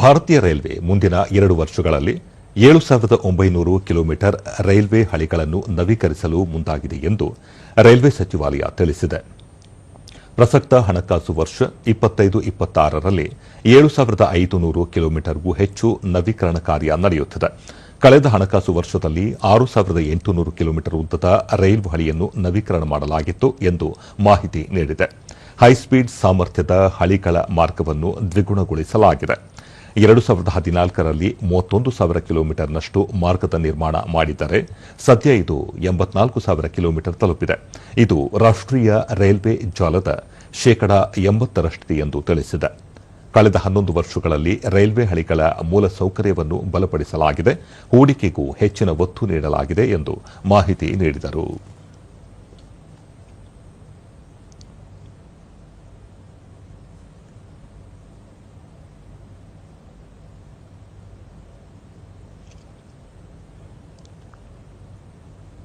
ಭಾರತೀಯ ರೈಲ್ವೆ ಮುಂದಿನ ಎರಡು ವರ್ಷಗಳಲ್ಲಿ ಏಳು ಸಾವಿರದ ಒಂಬೈನೂರು ಕಿಲೋಮೀಟರ್ ರೈಲ್ವೆ ಹಳಿಗಳನ್ನು ನವೀಕರಿಸಲು ಮುಂದಾಗಿದೆ ಎಂದು ರೈಲ್ವೆ ಸಚಿವಾಲಯ ತಿಳಿಸಿದೆ. ಪ್ರಸಕ್ತ ಹಣಕಾಸು ವರ್ಷ ಇಪ್ಪತ್ತೈದು ಇಪ್ಪತ್ತಾರರಲ್ಲಿ ಏಳು ಸಾವಿರದ ಐದುನೂರು ಕಿಲೋಮೀಟರ್ಗೂ ಹೆಚ್ಚು ನವೀಕರಣ ಕಾರ್ಯ ನಡೆಯುತ್ತಿದೆ. ಕಳೆದ ಹಣಕಾಸು ವರ್ಷದಲ್ಲಿ ಆರು ಸಾವಿರದ ಎಂಟುನೂರು ಕಿಲೋಮೀಟರ್ ಉದ್ದದ ರೈಲು ಹಳಿಯನ್ನು ನವೀಕರಣ ಮಾಡಲಾಗಿತ್ತು ಎಂದು ಮಾಹಿತಿ ನೀಡಿದೆ. ಹೈಸ್ಪೀಡ್ ಸಾಮರ್ಥ್ಯದ ಹಳಿಗಳ ಮಾರ್ಗವನ್ನು ದ್ವಿಗುಣಗೊಳಿಸಲಾಗಿದೆ. ಎರಡು ಸಾವಿರದ ಹದಿನಾಲ್ಕರಲ್ಲಿ ಮೂವತ್ತೊಂದು ಸಾವಿರ ಕಿಲೋಮೀಟರ್ನಷ್ಟು ಮಾರ್ಗದ ನಿರ್ಮಾಣ ಮಾಡಿದ್ದರೆ ಸದ್ಯ ಇದು ಎಂಬತ್ನಾಲ್ಕು ಸಾವಿರ ಕಿಲೋಮೀಟರ್ ತಲುಪಿದೆ. ಇದು ರಾಷ್ಟೀಯ ರೈಲ್ವೆ ಜಾಲದ ಶೇಕಡ ಎಂಬತ್ತರಷ್ಟಿದೆ ಎಂದು ತಿಳಿಸಿದೆ. ಕಳೆದ ಹನ್ನೊಂದು ವರ್ಷಗಳಲ್ಲಿ ರೈಲ್ವೆ ಹಳಿಗಳ ಮೂಲಸೌಕರ್ಯವನ್ನು ಬಲಪಡಿಸಲಾಗಿದೆ. ಹೂಡಿಕೆಗೂ ಹೆಚ್ಚಿನ ಒತ್ತು ನೀಡಲಾಗಿದೆ ಎಂದು ಮಾಹಿತಿ ನೀಡಿದರು.